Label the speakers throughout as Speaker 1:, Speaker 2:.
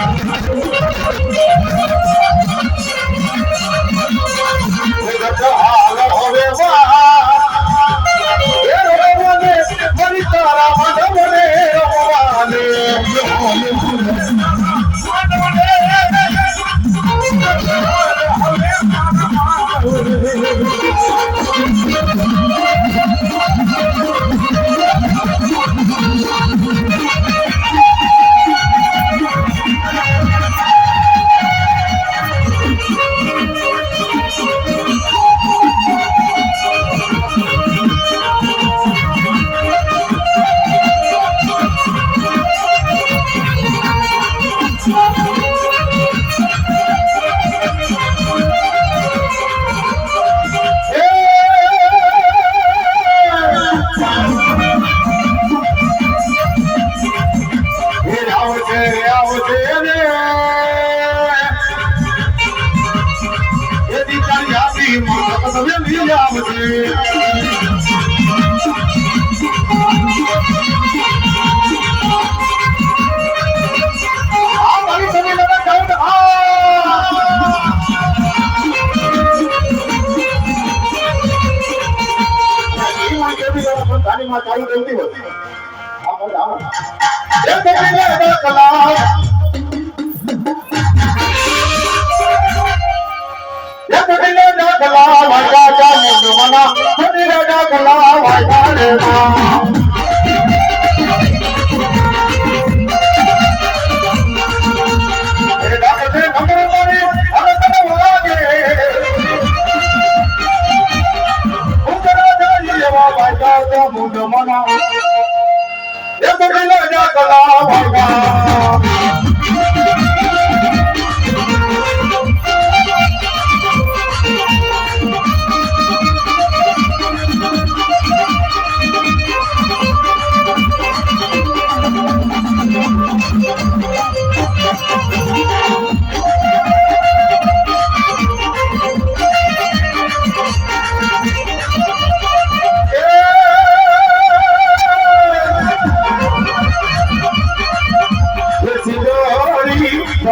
Speaker 1: やったー! ચાલુ રહેતી હોય આવો આવો એ તો કલા Ya te vine de la vaya ya mundo mana, te vine de la vaya de ma. એ તો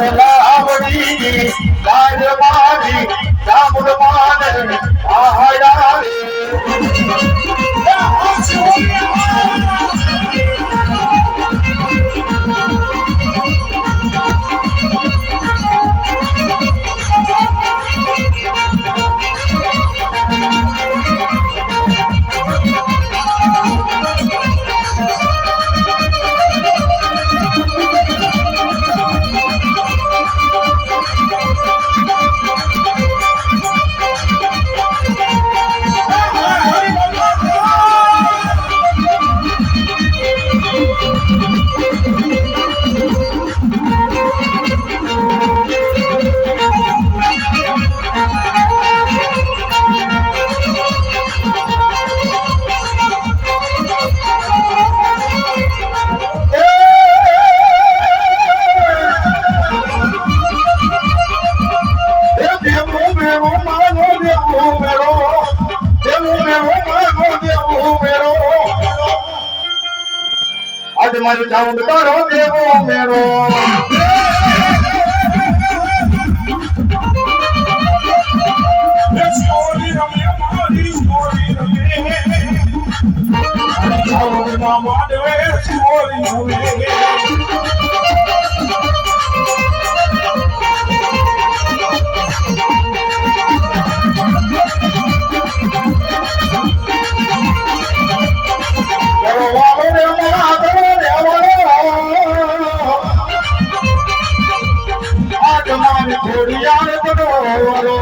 Speaker 1: ராமடி ராஜமாடி ராமுடமான ஆஹாடாரே માન આહડા રે આજ મારું ચાઉંડ તારો દેવો મેરો કરો ખોડિયાર બનવારો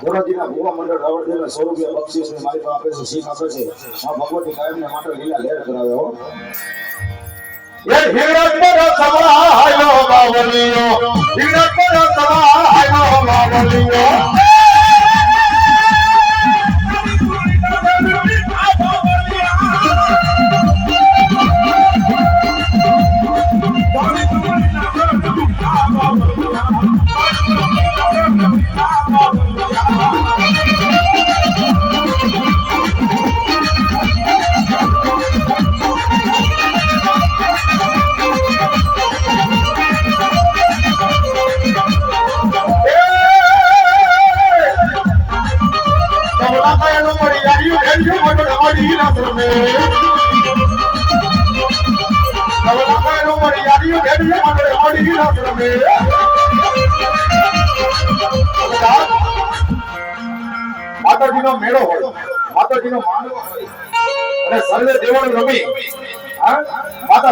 Speaker 1: ધોરાજીના મંડળ રાવળદેવને સો રૂપિયા બક્ષીસ મારી પાસે શીખ આપે છે. આ ભગવતી કાયમને માટે લીલા લેર કરાવ્યો એ હિરક પર સવાયો બાવલીઓ હિરક પર સવાયો બાવલીઓ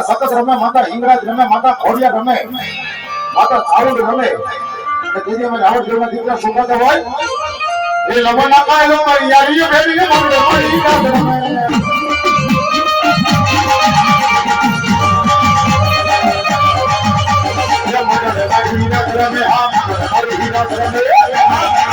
Speaker 1: સતત રમે માતા હિંગરાજ રમે માતા ખોડિયા રમે માતા ચાવુંડ રમે અને તેથી અમે રાવણ ઘરમાં દીકરા સુખાતા હોય એ લમણ નાખા એનો મારી યારીઓ ભેગી મારું રમાડી ના રમે એ મારા રમાડી હીરા રમે હા મારા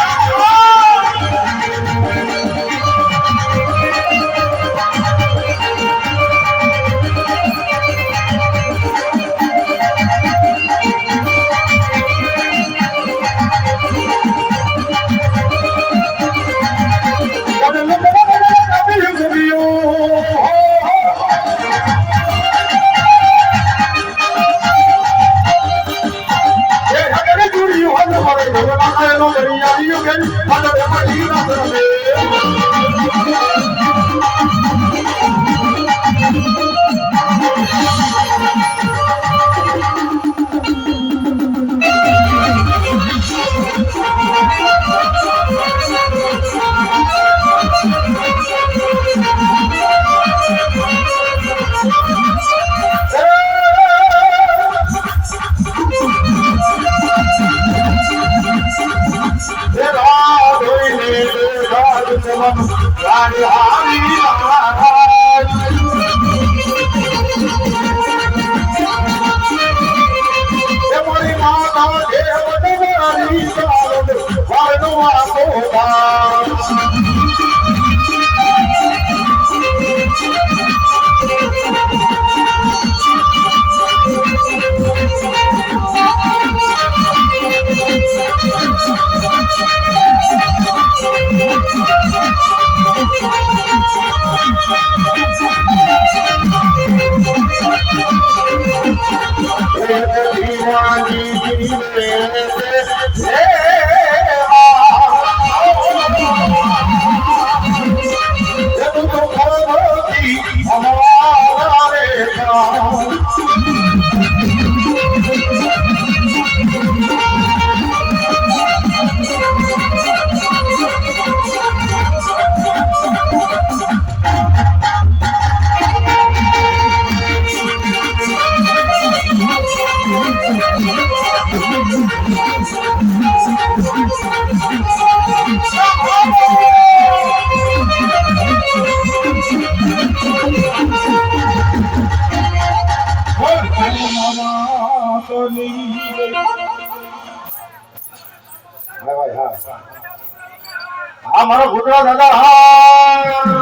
Speaker 1: હા મારો ગુજરાત દાદા હા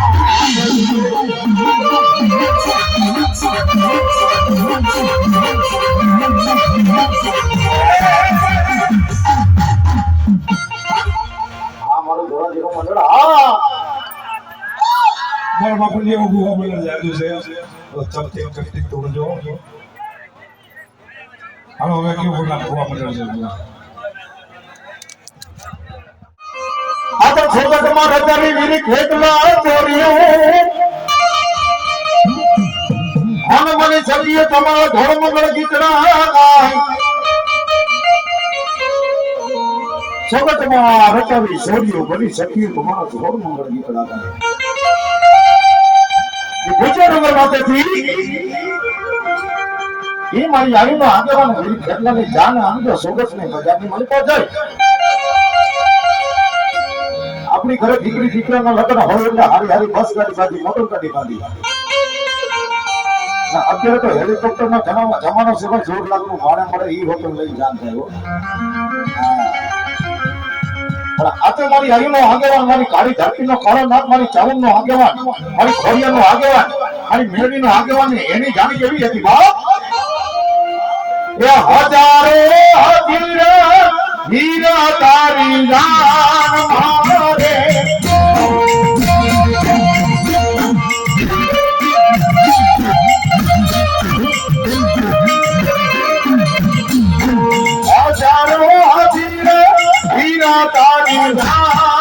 Speaker 1: મારા
Speaker 2: બાપુને એવું ગુવા મને જાદુ છે. ચમતી ચમતી તોડજો હાલો, હવે કેવું બોલા ગુવા મંડળ છે
Speaker 1: આ તો ખોબટમાં રચાવી વીરી ખેતમાં ચોર્યું. હન મને સદીએ તમારો ધર્મ મંગળ ગીતના સોગટમાં રચાવી સોડ્યો બની શક્યું, તમારો ધોળ મંગળ ગુજર નગર માટેથી એ મારી આવીનો આગેવાન વીરી ખેતલાની જાન આમ તો સોગટની બજારની મળી પહોંચાય આપણી ઘરે દીકરી, દીકરાના લગ્ન હોય એટલે હારી હારી બસ ગાડી બાંધી મોટર ગાડી બાંધી અત્યારે તો હેલિકોપ્ટર નો જમાનો જમાનો ભાઈ જોર લાગનું ભાડે મળે એ હોટલ લઈ જાન થાય હો. હા. પણ આ તો મારી હરીનો આગેવાન મારી કાળી ધરતીનો કાળો નાથ મારી ચાવનનો આગેવાન મારી ખોડિયાનો આગેવાન મારી મેળવીનો આગેવાન ને એની જાણ કેવી હતી બાપ એ હજારો હીરા હીરા તારી જાન મારે હીરા તારી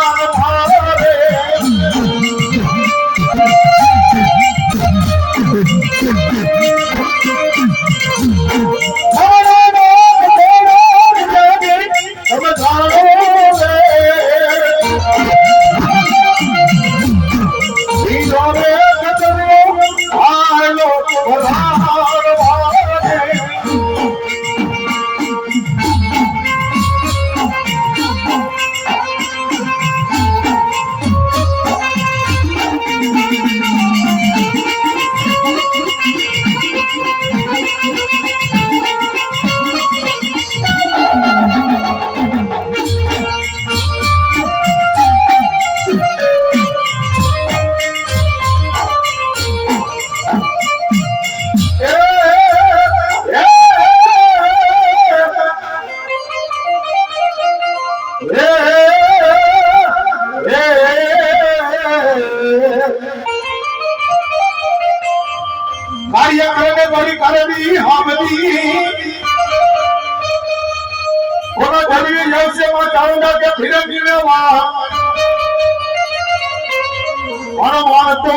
Speaker 1: તો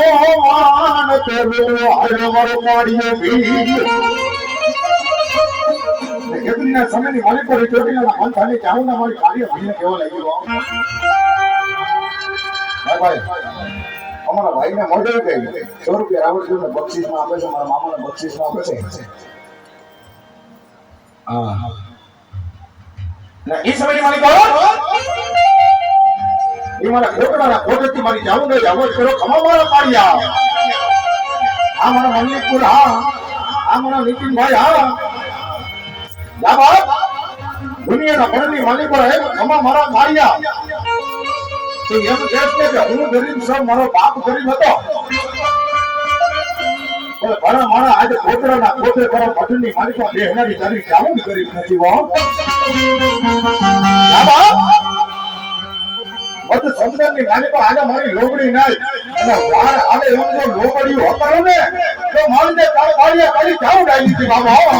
Speaker 1: તેરો હર મર પાડીએ ભી સમયની મારી પર ચોટીના મન થાની ચાઉંડા મારી કાર્ય ભાઈને કેવો લાગ્યો ભાઈ ભાઈ. અમારા ભાઈને મોઢે કહી સો રૂપિયા રાવણ ને બક્ષીસમાં આપે છે, મારા મામાને બક્ષીસમાં આપે છે. હા. ને એ સમયની મારી કહો એ મારા ખોટડાના ખોટેથી મારી જાવું ને જાવો કરો કમાવાળા પાડ્યા. આ મારા મનીપુર હા. આ મારા નીતિનભાઈ હા કમા મારા ને મારો કામ નથી, હો. બધું નાની પણ આજે મારી લોબડી નાય અને વાર આવે એમ જો લોબડી હોતો ને, તો મારી તારે બાળીએ તારી જાઉં હતી બાબા.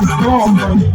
Speaker 1: Oh,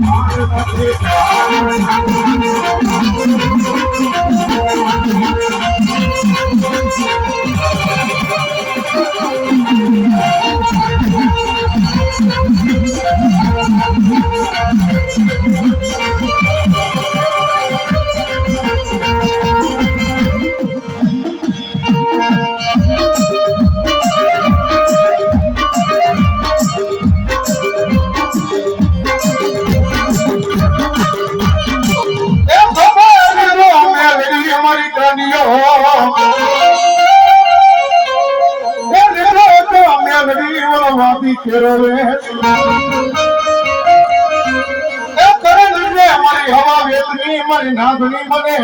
Speaker 1: વળવાથી કેળવે. એ કરણ રે અમારી હવા વેદની અમારી નાગણી મને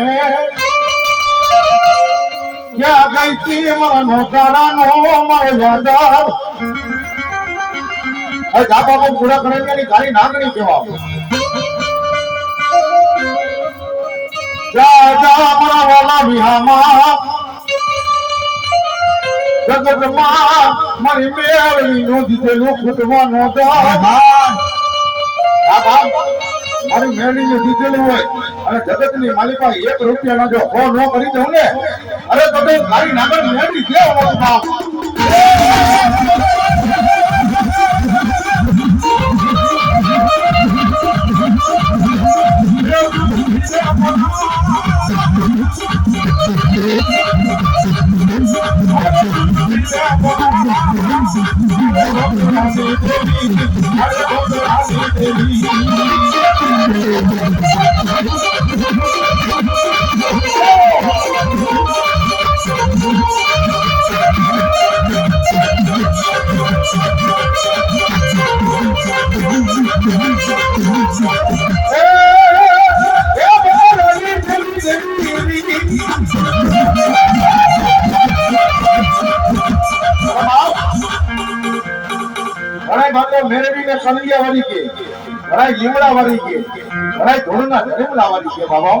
Speaker 1: ક્યાં ગઈ તી મારા નોકારાનો મારો યાદાર હવે જા બાપુ પૂરા કણકિયાની ગાડી નાગણી કહેવા જા જા, મારા વાલા વિહામાં જગતમાં મારી મેળવી નો દીધેલો ખૂટવાનો મારી મેળવીને દીધેલું હોય. અને જગતની માલિકા એક રૂપિયાનો જો હો ન કરી દઉં ને. અરે તો તો મારી નાગર મેળવી કેવો કનૈયા વાળી કે? ઘણાય લીમડા વાળી કે, બાબા?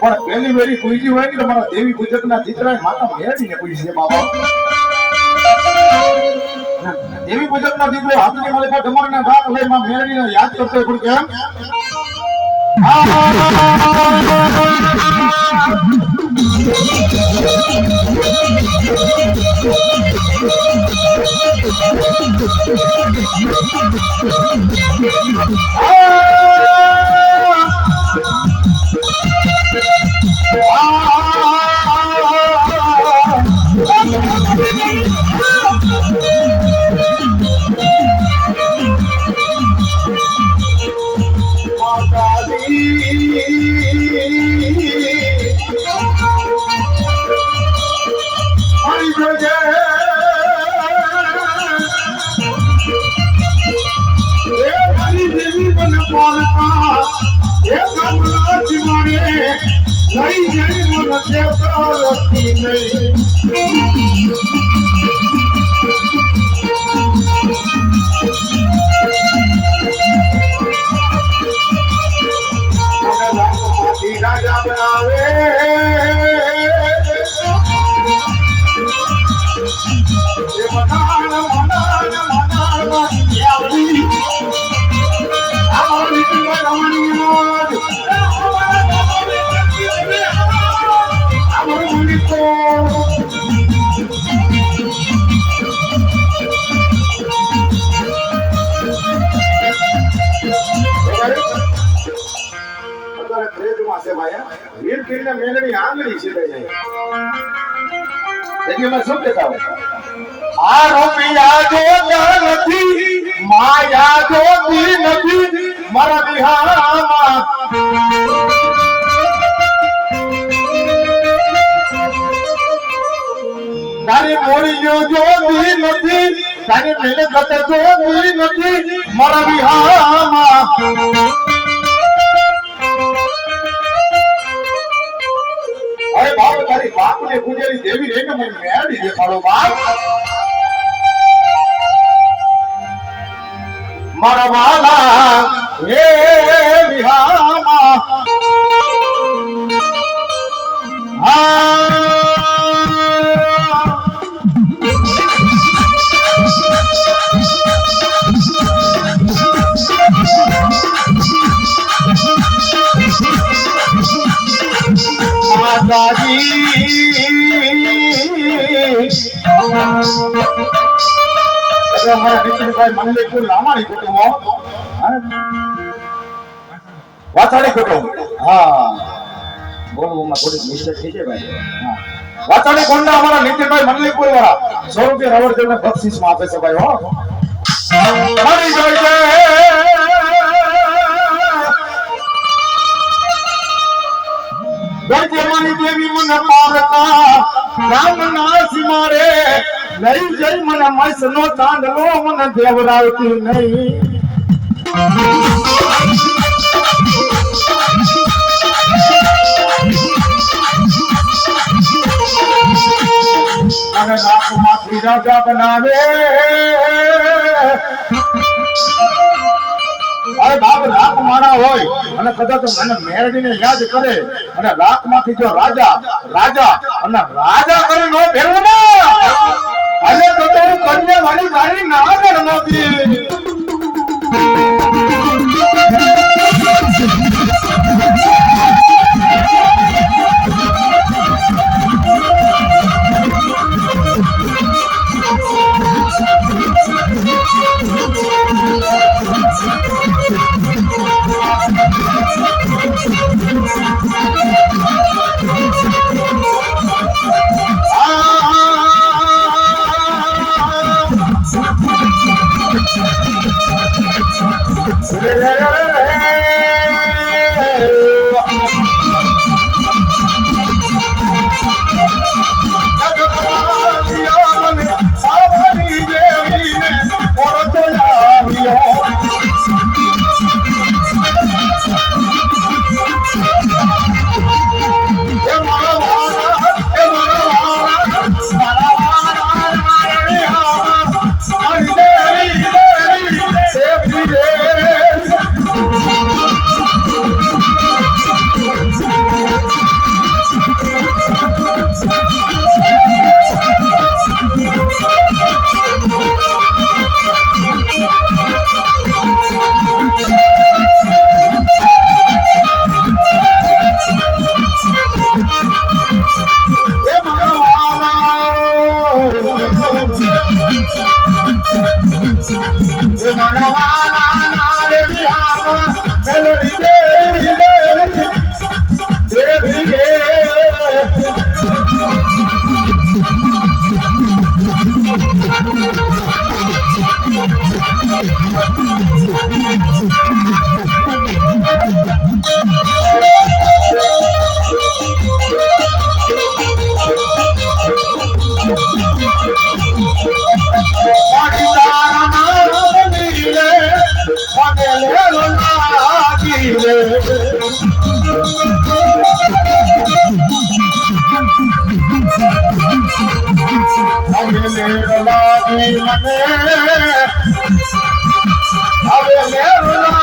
Speaker 1: પણ પહેલી વેરી પૂજી હોય ને તમારા દેવી દેવી પૂજકના ચિત્રાએ માતા મેળવીને પૂજી બાબા. દેવી પૂજકના દીકરો હાથની માલિકા ના ભાગ લઈ માં મેળવીને યાદ કરતો પણ કેમ? મારી કીડીને મેળવી આંગળી છે જોતા નથી માયા જોતી નથી, મારા બિહારમાં. તારી મોડીઓ જોતી નથી, તારી મહેનત જોતી નથી, મારા બિહારમાં. અરે બાપ, તારી બાપ ને પૂજેલી દેવી રહીને મને મેળવી દે મારો બાપ. મારા વાલા હે વિહામા નીતિનભાઈ મલ્લિકપુર લામાણી કુટુંબો હા? વાછાડી કુટુંબ હા. બોલવામાં થોડીક મિસ્ટેક થઈ છે ભાઈ. હા. વાછાડી કોંડા અમારા નીતિનભાઈ મલ્લિકપુર વાળા સો રૂપિયા રવડ તેમને બક્ષિસમાં આપે છે ભાઈ, હો. મળી જાય છે દેવી મને ના સિમારે લઈ જઈ, મને મસ નો ચાંદલો મને દેવરાવતી નહીં. અને નાકમાંથી રાજા બનાવે. અરે બાપ રાખ માણા હોય. અને કદાચ મને મેળવીને યાદ કરે. અને રાખમાંથી જો રાજા રાજા, અને રાજા કરી નો ફેરવો ને અને તો તો હું કન્યા વાળી ગાડી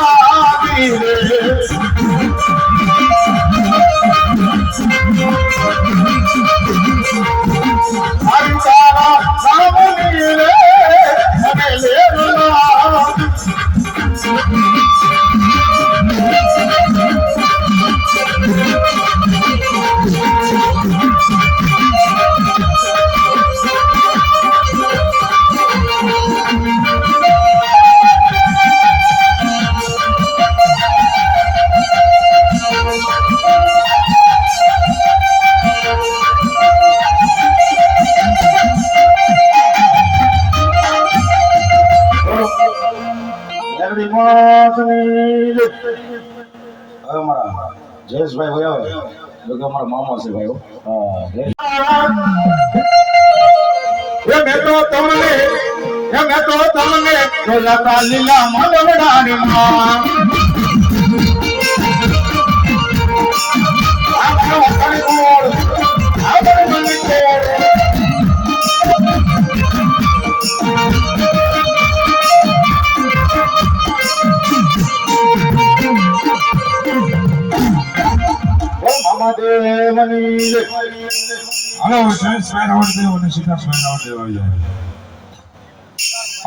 Speaker 1: અમારા મામા છે ભાઈ. એ મેં તો તમને, એ મેં તો તમને લીલા મલવડાની માં
Speaker 2: મહાદેવની.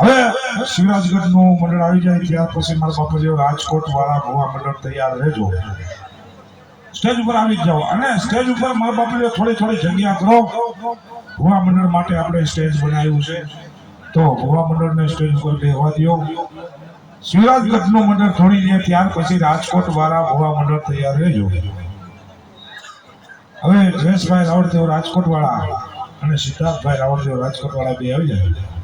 Speaker 1: હવે મંડળ રાજકોટ વાળા ભુવા મંડળ તૈયાર રહેજો. સ્ટેજ ઉપર આવી જાઓ. અને સ્ટેજ ઉપર મારા બાપુજી થોડી થોડી જગ્યા કરો. ભુવા મંડળ માટે આપણે સ્ટેજ બનાવ્યું છે. તો ભુવા મંડળને સ્ટેજ ઉપર બેહવા દો શિવરાજગઢનું મંડળ થોડી દે ત્યાર પછી રાજકોટ વાળા ભુવા મંડળ તૈયાર રહેજો. હવે જયેશભાઈ રાવળદેવ રાજકોટ વાળા અને સિદ્ધાર્થભાઈ રાવળદેવ રાજકોટ વાળા બે આવી જાય.